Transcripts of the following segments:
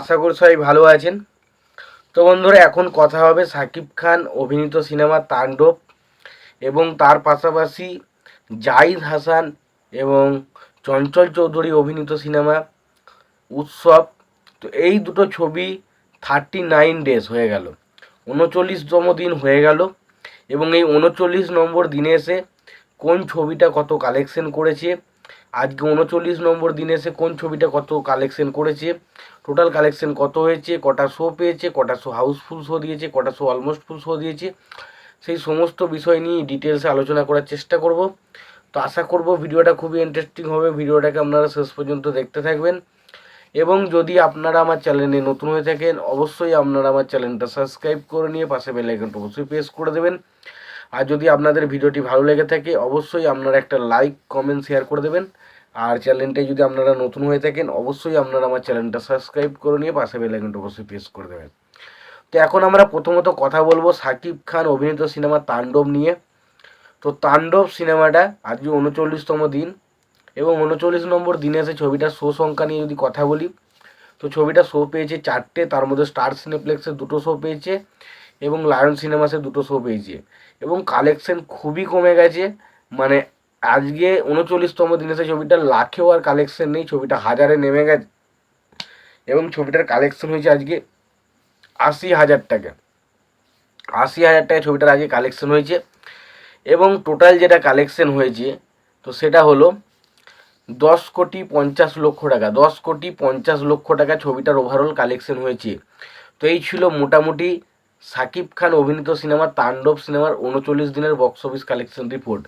আশা করি সবাই ভালো আছেন। তো বন্ধুরা, এখন কথা হবে সাকিব খান অভিনীত সিনেমা তাণ্ডব এবং তার পাশাপাশি জাহিদ হাসান এবং চঞ্চল চৌধুরী অভিনীত সিনেমা উৎসব। তো এই দুটো ছবি থার্টি নাইন ডেজ হয়ে গেল। উনচল্লিশতম দিন হয়ে গেল এবং এই উনচল্লিশ নম্বর দিনে এসে কোন ছবিটা কত কালেকশন করেছে আজকে উনচল্লিশ নম্বর দিনে এসে কোন ছবিটা কত কালেকশন করেছে? টোটাল কালেকশন কত হয়েছে? কটা শো পেয়েছে? কটা শো হাউসফুল শো দিয়েছে? কটা শো অলমোস্ট ফুল শো দিয়েছে? সেই সমস্ত বিষয় নিয়ে ডিটেলসে আলোচনা করার চেষ্টা করব। তো আশা করব ভিডিওটা খুবই ইন্টারেস্টিং হবে। ভিডিওটাকে আপনারা শেষ পর্যন্ত দেখতে থাকবেন। এবং যদি আপনারা আমার চ্যানেলে নতুন হয়ে থাকেন, অবশ্যই আপনারা আমার চ্যানেলটা সাবস্ক্রাইব করে নিয়ে পাশে বেল আইকনটা অবশ্যই প্রেস করে দেবেন। আর যদি আপনাদের ভিডিওটি ভালো লেগে থাকে, অবশ্যই আপনারা একটা লাইক কমেন্ট শেয়ার করে দেবেন। আর চ্যানেলটাই যদি আপনারা নতুন হয়ে থাকেন, অবশ্যই আপনারা আমার চ্যানেলটা সাবস্ক্রাইব করে নিয়ে পাশে বেল আইকনটা অবশ্যই প্রেস করে দেবেন। তো এখন আমরা প্রথমত কথা বলব সাকিব খান অভিনীত সিনেমা তাণ্ডব নিয়ে। তো তাণ্ডব সিনেমাটা আজকে উনচল্লিশতম দিন এবং উনচল্লিশ নম্বর দিনে এসে ছবিটার শো সংখ্যা নিয়ে যদি কথা বলি, তো ছবিটা শো পেয়েছে চারটে, তার মধ্যে স্টার সিনেপ্লেক্সে দুটো শো পেয়েছে। এবং লায়ন সিনেমাসের দুটো শো পেয়েছে। এবং কালেকশন খুবই কমে গেছে। মানে আজকে উনচল্লিশতম দিনে এসে ছবিটা লাখেও আর কালেকশন নেই, ছবিটা হাজারে নেমে গেছে। এবং ছবিটার কালেকশন হয়েছে আজকে আশি হাজার টাকা। আশি হাজার টাকা ছবিটার আজকে কালেকশন হয়েছে। এবং টোটাল যেটা কালেকশন হয়েছে, তো সেটা হলো দশ কোটি পঞ্চাশ লক্ষ টাকা। দশ কোটি পঞ্চাশ লক্ষ টাকা ছবিটার ওভারঅল কালেকশন হয়েছে। তো এই ছিল মোটামুটি সাকিব খান অভিনীত সিনেমা তাণ্ডব সিনেমার উনচল্লিশ দিনের বক্স অফিস কালেকশন রিপোর্ট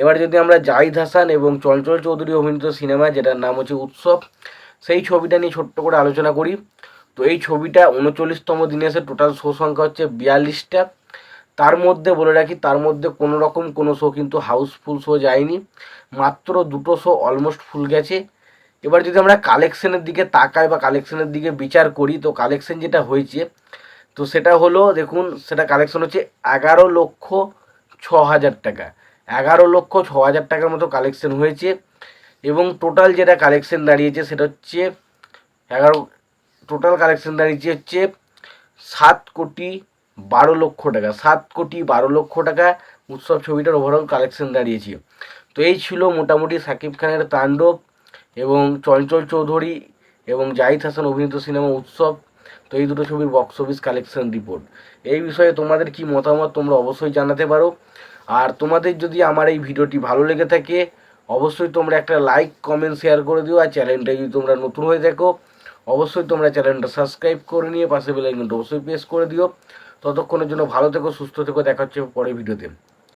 এবার যদি আমরা জাহিদ হাসান এবং চঞ্চল চৌধুরী অভিনীত সিনেমা যেটার নাম হচ্ছে উৎসব, সেই ছবিটা নিয়ে ছোট্ট করে আলোচনা করি। তো এই ছবিটা উনচল্লিশতম দিনে এসে টোটাল শো সংখ্যা হচ্ছে বিয়াল্লিশটা। তার মধ্যে বলে রাখি, তার মধ্যে কোনো রকম কোনো শো কিন্তু হাউসফুল শো যায়নি। মাত্র দুটো শো অলমোস্ট ফুল গেছে। এবার যদি আমরা কালেকশনের দিকে তাকাই বা কালেকশনের দিকে বিচার করি, তো কালেকশন যেটা হয়েছে তো সেটা হলো, দেখুন, সেটা কালেকশন হচ্ছে এগারো লক্ষ ছ হাজার টাকা। এগারো লক্ষ ছ হাজার টাকার মতো কালেকশন হয়েছে এবং টোটাল যেটা কালেকশন দাঁড়িয়েছে সেটা হচ্ছে এগারো টোটাল কালেকশন দাঁড়িয়েছে হচ্ছে সাত কোটি বারো লক্ষ টাকা। সাত কোটি বারো লক্ষ টাকা উৎসব ছবিটার ওভারঅল কালেকশন দাঁড়িয়েছে। তো এই ছিল মোটামুটি সাকিব খানের তাণ্ডব এবং চঞ্চল চৌধুরী এবং জাহিদ হাসান অভিনীত সিনেমা উৎসব। তো এই দুটো ছবির বক্স অফিস কালেকশন রিপোর্ট এই বিষয়ে তোমাদের কি মতামত তোমরা অবশ্যই জানাতে পারো। আর তোমাদের যদি আমার এই ভিডিওটি ভালো লেগে থাকে, অবশ্যই তোমরা একটা লাইক কমেন্ট শেয়ার করে দিও। আর চ্যানেলটা যদি তোমরা নতুন হয়ে থাকো অবশ্যই তোমরা চ্যানেলটা সাবস্ক্রাইব করে নিয়ে পাশে বেলাইকনটা অবশ্যই প্রেস করে দিও। ততক্ষণের জন্য ভালো থেকো, সুস্থ থেকো, দেখা হচ্ছে পরের ভিডিওতে।